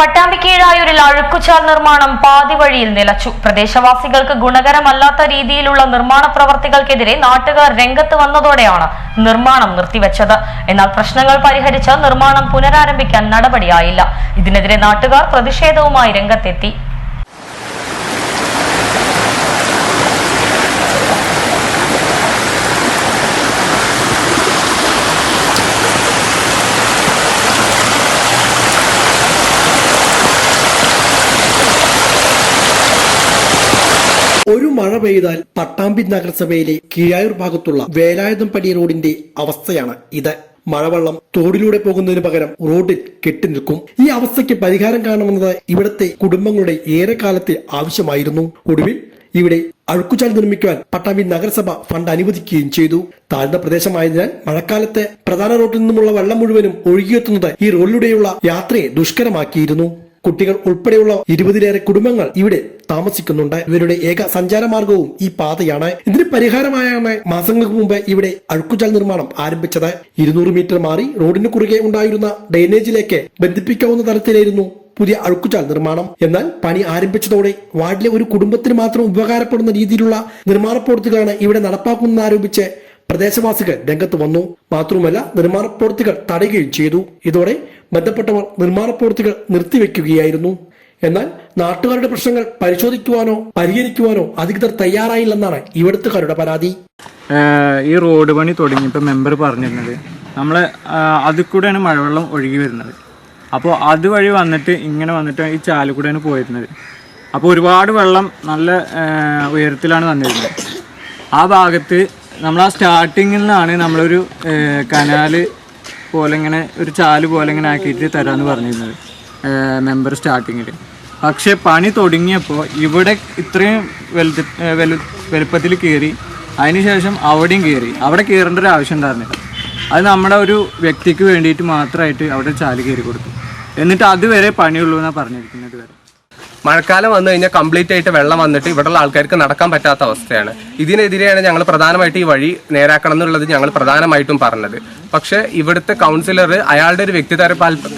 പട്ടാമ്പി കീഴായൂരിൽ അഴുക്കുചാൽ നിർമ്മാണം പാതിവഴിയിൽ നിലച്ചു. പ്രദേശവാസികൾക്ക് ഗുണകരമല്ലാത്ത രീതിയിലുള്ള നിർമ്മാണ പ്രവർത്തികൾക്കെതിരെ നാട്ടുകാർ രംഗത്ത് വന്നതോടെയാണ് നിർമ്മാണം നിർത്തിവെച്ചത്. എന്നാൽ പ്രശ്നങ്ങൾ പരിഹരിച്ച് നിർമ്മാണം പുനരാരംഭിക്കാൻ നടപടിയായില്ല. ഇതിനെതിരെ നാട്ടുകാർ പ്രതിഷേധവുമായി രംഗത്തെത്തി. ഒരു മഴ പെയ്താൽ പട്ടാമ്പി നഗരസഭയിലെ കീഴായൂർ ഭാഗത്തുള്ള വേലായുധംപടി റോഡിന്റെ അവസ്ഥയാണ് ഇത്. മഴവെള്ളം തോടിലൂടെ പോകുന്നതിന് പകരം റോഡിൽ കെട്ടിനിൽക്കും ഈ അവസ്ഥയ്ക്ക് പരിഹാരം കാണുമെന്നത് ഇവിടുത്തെ കുടുംബങ്ങളുടെ ഏറെക്കാലത്തെ ആവശ്യമായിരുന്നു. ഒടുവിൽ ഇവിടെ അഴുക്കുചാൽ നിർമ്മിക്കുവാൻ പട്ടാമ്പി നഗരസഭ ഫണ്ട് അനുവദിക്കുകയും ചെയ്തു. താഴ്ന്ന പ്രദേശമായതിനാൽ മഴക്കാലത്ത് പ്രധാന റോഡിൽ നിന്നുമുള്ള വെള്ളം മുഴുവനും ഒഴുകിയെത്തുന്നത് ഈ റോഡിലൂടെയുള്ള യാത്രയെ ദുഷ്കരമാക്കിയിരുന്നു. കുട്ടികൾ ഉൾപ്പെടെയുള്ള ഇരുപതിലേറെ കുടുംബങ്ങൾ ഇവിടെ താമസിക്കുന്നുണ്ട്. ഇവരുടെ ഏക സഞ്ചാര മാർഗവും ഈ പാതയാണ്. ഇതിന് പരിഹാരമായാണ് മാസങ്ങൾക്ക് മുമ്പ് ഇവിടെ അഴുക്കുചാൽ നിർമ്മാണം ആരംഭിച്ചത്. ഇരുന്നൂറ് മീറ്റർ മാറി റോഡിന് കുറുകെ ഉണ്ടായിരുന്ന ഡ്രെയിനേജിലേക്ക് ബന്ധിപ്പിക്കാവുന്ന തരത്തിലായിരുന്നു പുതിയ അഴുക്കുചാൽ നിർമ്മാണം. എന്നാൽ പണി ആരംഭിച്ചതോടെ വാർഡിലെ ഒരു കുടുംബത്തിന് മാത്രം ഉപകാരപ്പെടുന്ന രീതിയിലുള്ള നിർമ്മാണ പ്രവൃത്തികളാണ് ഇവിടെ നടപ്പാക്കുന്നതെന്നാരോപിച്ച് പ്രദേശവാസികൾ രംഗത്ത് വന്നു. മാത്രവുമല്ല നിർമ്മാണ പ്രവൃത്തികൾ തടയുകയും ചെയ്തു. ഇതോടെ ബന്ധപ്പെട്ടവർ നിർമ്മാണ പ്രവൃത്തികൾ നിർത്തിവെക്കുകയായിരുന്നു. എന്നാൽ നാട്ടുകാരുടെ പ്രശ്നങ്ങൾ പരിശോധിക്കുവാനോ പരിഹരിക്കുവാനോ അധികൃതർ തയ്യാറായില്ലെന്നാണ് ഇവിടുത്തുകാരുടെ പരാതി. ഈ റോഡ് പണി തുടങ്ങിയപ്പോൾ മെമ്പർ പറഞ്ഞിരുന്നത് നമ്മൾ അതിൽ കൂടെയാണ് മഴവെള്ളം ഒഴുകി വരുന്നത്. അപ്പോൾ അതുവഴി വന്നിട്ട് ഇങ്ങനെ വന്നിട്ട് ഈ ചാലിൽ കൂടെയാണ് പോയിരുന്നത്. അപ്പോൾ ഒരുപാട് വെള്ളം നല്ല ഉയരത്തിലാണ് വന്നിരുന്നത്. ആ ഭാഗത്ത് നമ്മൾ ആ സ്റ്റാർട്ടിങ്ങിൽ നിന്നാണ് നമ്മളൊരു കനാല് പോലെ ഇങ്ങനെ ഒരു ചാൽ പോലെ ഇങ്ങനെ ആക്കിയിട്ട് തരാമെന്ന് പറഞ്ഞിരുന്നത്. മെമ്പർ സ്റ്റാർട്ടിങ്ങിൽ പക്ഷേ പണി തുടങ്ങിയപ്പോൾ ഇവിടെ ഇത്രയും വലുത് വലു വലുപ്പത്തിൽ കയറി അതിനുശേഷം അവിടെയും കയറി അവിടെ കയറേണ്ട ഒരു ആവശ്യം ഉണ്ടായിരുന്നില്ല. അത് നമ്മുടെ ഒരു വ്യക്തിക്ക് വേണ്ടിയിട്ട് മാത്രമായിട്ട് അവിടെ ചാൽ കയറി കൊടുത്തു. എന്നിട്ട് അതുവരെ പണിയുള്ളൂ എന്നാണ് പറഞ്ഞിരിക്കുന്നത് വരെ മഴക്കാലം വന്നു കഴിഞ്ഞാൽ കംപ്ലീറ്റ് ആയിട്ട് വെള്ളം വന്നിട്ട് ഇവിടെയുള്ള ആൾക്കാർക്ക് നടക്കാൻ പറ്റാത്ത അവസ്ഥയാണ്. ഇതിനെതിരെയാണ് ഞങ്ങൾ പ്രധാനമായിട്ട് ഈ വഴി നേരാക്കണം എന്നുള്ളത് ഞങ്ങൾ പ്രധാനമായിട്ടും പറഞ്ഞത്. പക്ഷേ ഇവിടുത്തെ കൗൺസിലർ അയാളുടെ ഒരു വ്യക്തി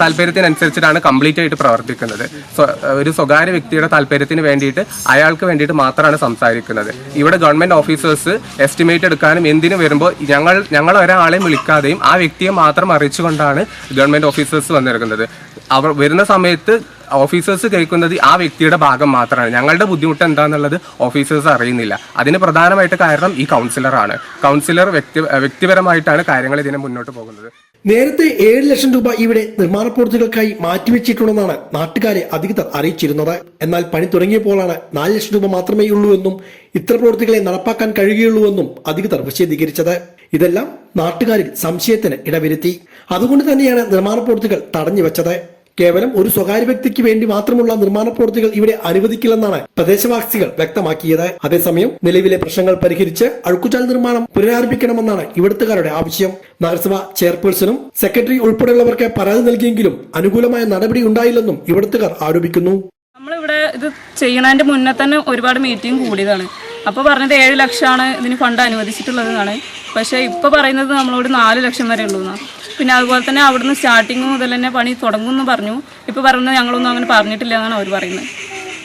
താല്പര്യത്തിനനുസരിച്ചിട്ടാണ് കംപ്ലീറ്റ് ആയിട്ട് പ്രവർത്തിക്കുന്നത്. ഒരു സ്വകാര്യ വ്യക്തിയുടെ താല്പര്യത്തിന് വേണ്ടിയിട്ട് അയാൾക്ക് വേണ്ടിയിട്ട് മാത്രമാണ് സംസാരിക്കുന്നത്. ഇവിടെ ഗവൺമെന്റ് ഓഫീസേഴ്സ് എസ്റ്റിമേറ്റ് എടുക്കാനും എന്തിനു വരുമ്പോൾ ഞങ്ങൾ ഞങ്ങൾ ഒരാളെയും വിളിക്കാതെയും ആ വ്യക്തിയെ മാത്രം അറിയിച്ചുകൊണ്ടാണ് ഗവൺമെന്റ് ഓഫീസേഴ്സ് വന്നിരിക്കുന്നത് അവർ വരുന്ന സമയത്ത് ഓഫീസേഴ്സ് കേൾക്കുന്നത് ആ വ്യക്തിയുടെ ഭാഗം മാത്രമാണ്. ഞങ്ങളുടെ ബുദ്ധിമുട്ട് എന്താണെന്നുള്ളത് ഓഫീസേഴ്സ് അറിയുന്നില്ല. അതിന് പ്രധാനമായിട്ട് കാരണം ഈ കൗൺസിലറാണ് കൗൺസിലർ വ്യക്തി വ്യക്തിപരമായിട്ടാണ് കാര്യങ്ങൾ ഇതിനെ മുന്നോട്ട് പോകുന്നത്. നേരത്തെ ഏഴ് ലക്ഷം രൂപ ഇവിടെ നിർമ്മാണ പ്രവൃത്തികൾക്കായി മാറ്റിവെച്ചിട്ടുണ്ടെന്നാണ് നാട്ടുകാരെ അധികൃതർ അറിയിച്ചിരുന്നത്. എന്നാൽ പണി തുടങ്ങിയപ്പോഴാണ് നാല് ലക്ഷം രൂപ മാത്രമേ ഉള്ളൂ എന്നും ഇത്ര പ്രവൃത്തികളെ നടപ്പാക്കാൻ കഴിയുകയുള്ളൂ എന്നും അധികൃതർ വിശദീകരിച്ചത്. ഇതെല്ലാം നാട്ടുകാരിൽ സംശയത്തിന് ഇടവരുത്തി. അതുകൊണ്ട് തന്നെയാണ് നിർമ്മാണ പ്രവൃത്തികൾ തടഞ്ഞു വെച്ചത് കേവലം ഒരു സ്വകാര്യ വ്യക്തിക്ക് വേണ്ടി മാത്രമുള്ള നിർമ്മാണ പ്രവൃത്തികൾ ഇവിടെ അനുവദിക്കില്ലെന്നാണ് പ്രദേശവാസികൾ വ്യക്തമാക്കിയത്. അതേസമയം നിലവിലെ പ്രശ്നങ്ങൾ പരിഹരിച്ച് അഴുക്കുചാൽ നിർമ്മാണം പുനരാരംഭിക്കണമെന്നാണ് ഇവിടുത്തുകാരുടെ ആവശ്യം. നഗരസഭ ചെയർപേഴ്സണും സെക്രട്ടറി ഉൾപ്പെടെയുള്ളവർക്ക് പരാതി നൽകിയെങ്കിലും അനുകൂലമായ നടപടി ഉണ്ടായില്ലെന്നും ഇവിടുത്തുകാർ ആരോപിക്കുന്നു. നമ്മളിവിടെ ഇത് ചെയ്യണതിന്റെ മുന്നേ തന്നെ ഒരുപാട് മീറ്റിംഗ് കൂടിയതാണ്. അപ്പോൾ പറഞ്ഞത് ഏഴ് ലക്ഷമാണ് ഇതിന് ഫണ്ട് അനുവദിച്ചിട്ടുള്ളത് എന്നാണ് പക്ഷേ ഇപ്പോൾ പറയുന്നത് നമ്മളോട് നാല് ലക്ഷം വരെ ഉള്ളൂ പിന്നെ അതുപോലെ തന്നെ അവിടുന്ന് സ്റ്റാർട്ടിങ് മുതൽ തന്നെ പണി തുടങ്ങുമെന്ന് പറഞ്ഞു. ഇപ്പോൾ പറയുന്നത് ഞങ്ങളൊന്നും അങ്ങനെ പറഞ്ഞിട്ടില്ല എന്നാണ് അവർ പറയുന്നത്.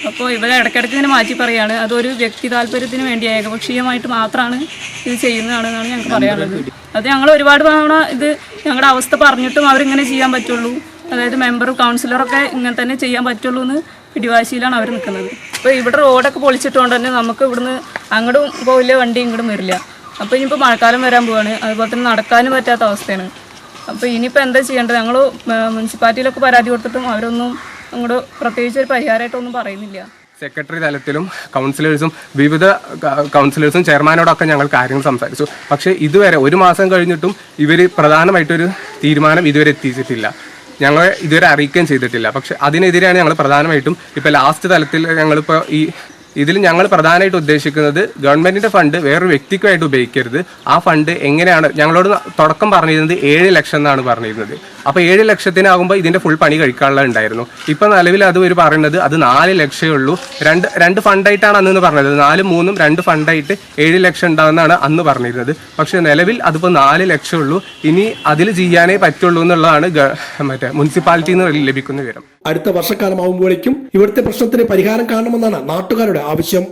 അപ്പോൾ ഇവരെ ഇടയ്ക്കിടയ്ക്ക് ഇങ്ങനെ മാറ്റി പറയുകയാണ് അതൊരു വ്യക്തി താല്പര്യത്തിന് വേണ്ടി ഏകപക്ഷീയമായിട്ട് മാത്രമാണ് ഇത് ചെയ്യുന്നതാണെന്നാണ് ഞങ്ങൾക്ക് പറയാനുള്ളത്. അത് ഞങ്ങൾ ഒരുപാട് തവണ ഇത് ഞങ്ങളുടെ അവസ്ഥ പറഞ്ഞിട്ടും അവരിങ്ങനെ ചെയ്യാൻ പറ്റുള്ളൂ. അതായത് മെമ്പർ കൗൺസിലറൊക്കെ ഇങ്ങനെ തന്നെ ചെയ്യാൻ പറ്റുള്ളൂ എന്ന് പിടിവാശിയിലാണ് അവർ നിൽക്കുന്നത്. ഇപ്പോൾ ഇവിടെ റോഡൊക്കെ പൊളിച്ചിട്ടുകൊണ്ട് തന്നെ നമുക്ക് ഇവിടുന്ന് അങ്ങോട്ടും പോവില്ല വണ്ടി ഇങ്ങോട്ടും വരില്ല. അപ്പോൾ ഇനിയിപ്പോൾ മഴക്കാലം വരാൻ പോവാണ്. അതുപോലെ തന്നെ നടക്കാനും പറ്റാത്ത അവസ്ഥയാണ്. അപ്പോൾ ഇനിയിപ്പോൾ എന്താ ചെയ്യേണ്ടത്? ഞങ്ങൾ മുനിസിപ്പാലിറ്റിയിലൊക്കെ പരാതി കൊടുത്തിട്ടും അവരൊന്നും അങ്ങോട്ട് പ്രത്യേകിച്ച് ഒരു പരിഹാരമായിട്ടൊന്നും പറയുന്നില്ല. സെക്രട്ടറി തലത്തിലും കൗൺസിലേഴ്സും വിവിധ കൗൺസിലേഴ്സും ചെയർമാനോടൊക്കെ ഞങ്ങൾ കാര്യങ്ങൾ സംസാരിച്ചു. പക്ഷേ ഇതുവരെ ഒരു മാസം കഴിഞ്ഞിട്ടും ഇവർ പ്രധാനമായിട്ടൊരു തീരുമാനം ഇതുവരെ എത്തിച്ചിട്ടില്ല. ഞങ്ങളെ ഇതുവരെ അറിയിക്കുകയും ചെയ്തിട്ടില്ല. പക്ഷെ അതിനെതിരെയാണ് ഞങ്ങൾ പ്രധാനമായിട്ടും ഇപ്പോൾ ലാസ്റ്റ് തലത്തിൽ ഞങ്ങളിപ്പോൾ ഈ ഇതിൽ ഞങ്ങൾ പ്രധാനമായിട്ട് ഉദ്ദേശിക്കുന്നത് ഗവൺമെന്റിന്റെ ഫണ്ട് വേറൊരു വ്യക്തിക്കുമായിട്ട് ഉപയോഗിക്കരുത്. ആ ഫണ്ട് എങ്ങനെയാണ്? ഞങ്ങളോട് തുടക്കം പറഞ്ഞിരുന്നത് ഏഴ് ലക്ഷം എന്നാണ് പറഞ്ഞിരുന്നത്. അപ്പോൾ ഏഴ് ലക്ഷത്തിനാകുമ്പോൾ ഇതിന്റെ ഫുൾ പണി കഴിക്കാനുള്ള ഉണ്ടായിരുന്നു. ഇപ്പൊ നിലവിൽ അത് ഒരു പറയുന്നത് അത് നാല് ലക്ഷമേ ഉള്ളൂ. രണ്ട് രണ്ട് ഫണ്ടായിട്ടാണ് അന്ന് പറഞ്ഞത്. നാലും മൂന്നും രണ്ട് ഫണ്ടായിട്ട് ഏഴ് ലക്ഷം ഉണ്ടാകുന്നതാണ് അന്ന് പറഞ്ഞിരുന്നത്. പക്ഷെ നിലവിൽ അതിപ്പോൾ നാല് ലക്ഷം ഉള്ളൂ. ഇനി അതിൽ ചെയ്യാനേ പറ്റുള്ളൂ എന്നുള്ളതാണ് മറ്റേ മുനിസിപ്പാലിറ്റിയിൽ നിന്ന് ലഭിക്കുന്ന വിവരം. അടുത്ത വർഷക്കാലമാകുമ്പോഴേക്കും ഇവിടുത്തെ പ്രശ്നത്തിന് പരിഹാരം കാണണമെന്നാണ് നാട്ടുകാരുടെ ആവശ്യം